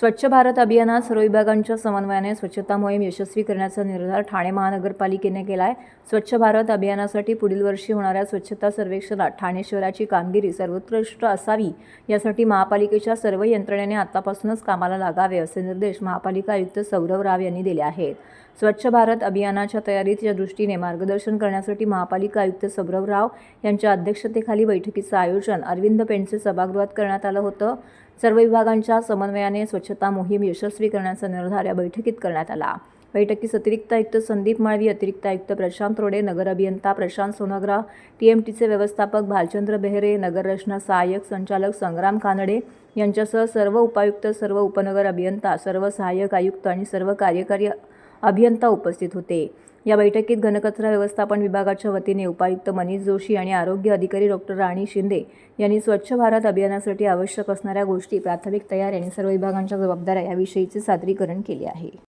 स्वच्छ भारत अभियानात सर्व विभागांच्या समन्वयाने स्वच्छता मोहीम यशस्वी करण्याचा निर्धार ठाणे महानगरपालिकेने केला आहे स्वच्छ भारत अभियानासाठी पुढील वर्षी होणाऱ्या स्वच्छता सर्वेक्षणात ठाणे शहराची कामगिरी सर्वोत्कृष्ट असावी यासाठी महापालिकेच्या सर्व यंत्रणेने आतापासूनच कामाला लागावे असे निर्देश महापालिका आयुक्त सौरव राव यांनी दिले आहेत. स्वच्छ भारत अभियानाच्या तयारीच्या दृष्टीने मार्गदर्शन करण्यासाठी महापालिका आयुक्त सौरव राव यांच्या अध्यक्षतेखाली बैठकीचं आयोजन अरविंद पेंडसे सभागृहात करण्यात आलं होतं. सर्व विभागांच्या समन्वयाने स्वच्छता मोहीम यशस्वी करण्याचा निर्धार या बैठकीत करण्यात आला. बैठकीस अतिरिक्त आयुक्त संदीप माळवी अतिरिक्त आयुक्त प्रशांत रोडे नगर अभियंता प्रशांत सोनग्रा टी एम टीचे व्यवस्थापक भालचंद्र बेहरे नगररचना सहाय्यक संचालक संग्राम कानडे यांच्यासह सर्व उपायुक्त सर्व उपनगर अभियंता सर्व सहाय्यक आयुक्त आणि सर्व कार्यकारी अभियंता उपस्थित होते. या बैठकीत घनकचरा व्यवस्थापन विभागाच्या वतीने उपायुक्त मनीष जोशी आणि आरोग्य अधिकारी डॉक्टर राणी शिंदे यांनी स्वच्छ भारत अभियानासाठी आवश्यक असणाऱ्या गोष्टी प्राथमिक तयारी आणि सर्व विभागांच्या जबाबदाऱ्या याविषयीचे सादरीकरण केले आहे.